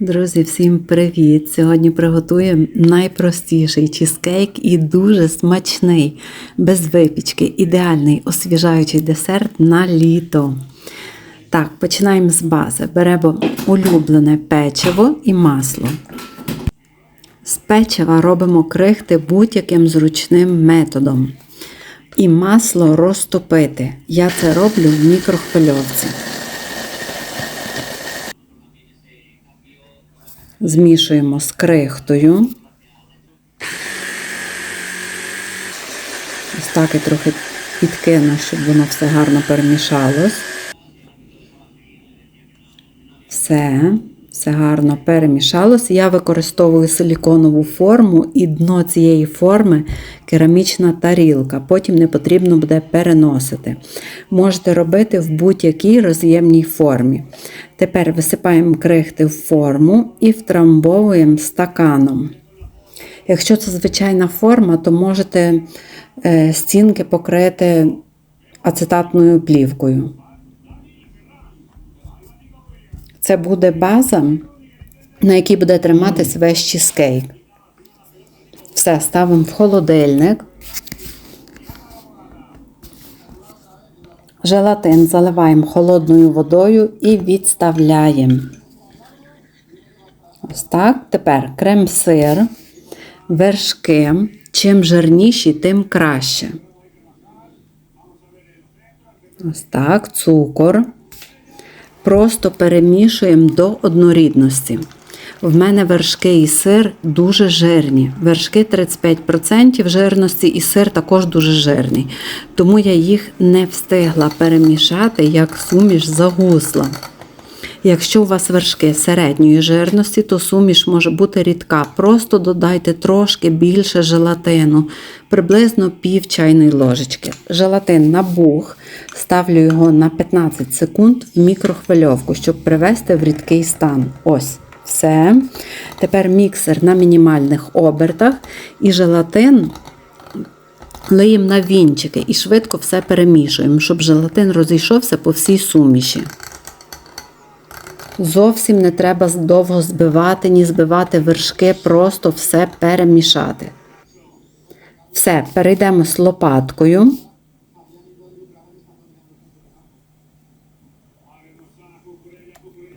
Друзі, всім привіт! Сьогодні приготуємо найпростіший чізкейк і дуже смачний, без випічки, ідеальний освіжаючий десерт на літо. Так, починаємо з бази. Беремо улюблене печиво і масло. З печива робимо крихти будь-яким зручним методом. І масло розтопити. Я це роблю в мікрохвильовці. Змішуємо з крихтою. Ось так і трохи підкину, щоб воно все гарно перемішалось. Все, все гарно перемішалось. Я використовую силіконову форму і дно цієї форми керамічна тарілка. Потім не потрібно буде переносити. Можете робити в будь-якій роз'ємній формі. Тепер висипаємо крихти в форму і втрамбовуємо стаканом. Якщо це звичайна форма, то можете е, стінки покрити ацетатною плівкою. Це буде база, на якій буде триматись весь чізкейк. Все, ставимо в холодильник. Желатин заливаємо холодною водою і відставляємо. Ось так. Тепер крем-сир, вершки. Чим жирніші, тим краще. Ось так, цукор. Просто перемішуємо до однорідності. В мене вершки і сир дуже жирні. Вершки 35% жирності і сир також дуже жирний. Тому я їх не встигла перемішати, як суміш загусла. Якщо у вас вершки середньої жирності, то суміш може бути рідка. Просто додайте трошки більше желатину, приблизно пів чайної ложечки. Желатин набух, ставлю його на 15 секунд в мікрохвильовку, щоб привести в рідкий стан. Ось. Все. Тепер міксер на мінімальних обертах і желатин лиємо на вінчики і швидко все перемішуємо, щоб желатин розійшовся по всій суміші. Зовсім не треба довго збивати, ні збивати вершки, просто все перемішати. Все, перейдемо з лопаткою.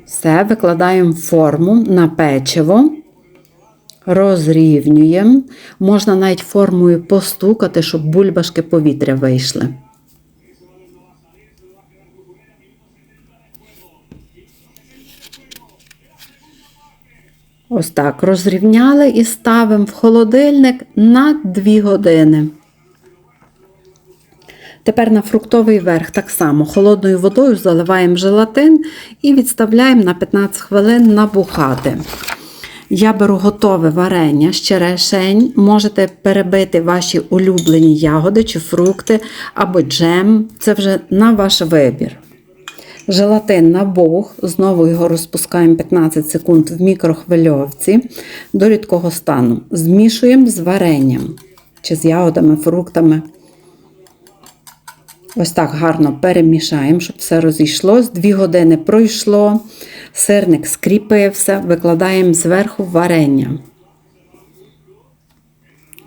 Все, викладаємо форму на печиво, розрівнюємо. Можна навіть формою постукати, щоб бульбашки повітря вийшли. Ось так розрівняли і ставимо в холодильник на 2 години. Тепер на фруктовий верх так само холодною водою заливаємо желатин і відставляємо на 15 хвилин набухати. Я беру готове варення з черешень. Можете перебити ваші улюблені ягоди чи фрукти або джем. Це вже на ваш вибір. Желатин набух, знову його розпускаємо 15 секунд в мікрохвильовці до рідкого стану. Змішуємо з варенням чи з ягодами, фруктами. Ось так гарно перемішаємо, щоб все розійшлось. Дві години пройшло, сирник скріпився, викладаємо зверху варення.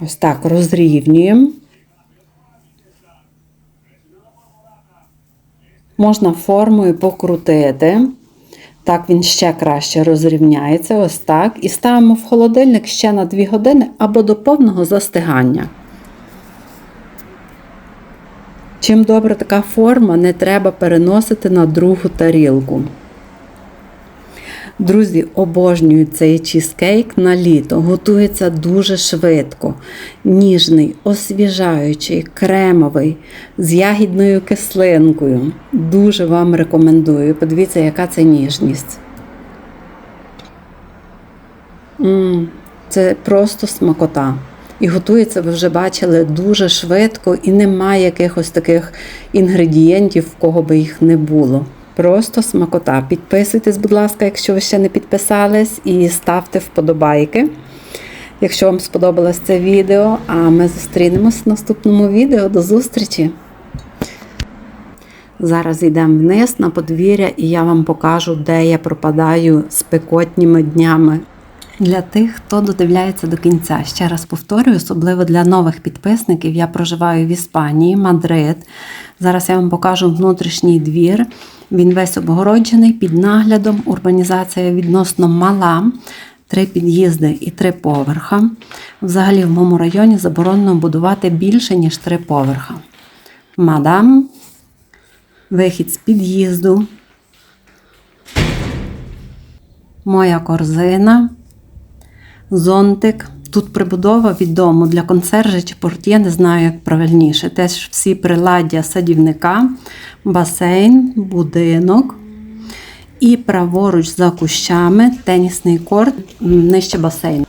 Ось так розрівнюємо. Можна формою покрутити. Так, він ще краще розрівняється. Ось так. І ставимо в холодильник ще на 2 години або до повного застигання. Чим добра така форма, не треба переносити на другу тарілку. Друзі, обожнюю цей чізкейк на літо. Готується дуже швидко. Ніжний, освіжаючий, кремовий, з ягідною кислинкою. Дуже вам рекомендую. Подивіться, яка це ніжність. М -м, це просто смакота. І готується, ви вже бачили, дуже швидко і немає якихось таких інгредієнтів, в кого би їх не було. Просто смакота. Підписуйтесь, будь ласка, якщо ви ще не підписались, і ставте вподобайки. Якщо вам сподобалось це відео, а ми зустрінемось в наступному відео. До зустрічі! Зараз йдемо вниз на подвір'я, і я вам покажу, де я пропадаю спекотніми днями. Для тих, хто додивляється до кінця, ще раз повторюю, особливо для нових підписників, я проживаю в Іспанії, Мадрид. Зараз я вам покажу внутрішній двір. Він весь обгороджений під наглядом. Урбанізація відносно мала. Три під'їзди і три поверха. Взагалі в моєму районі заборонено будувати більше, ніж три поверха. Мадам, вихід з під'їзду, моя корзина, зонтик. Тут прибудова від дому для консержа чи портє, не знаю, як правильніше. Теж всі приладдя садівника, басейн, будинок. І праворуч за кущами тенісний корт нижче басейну.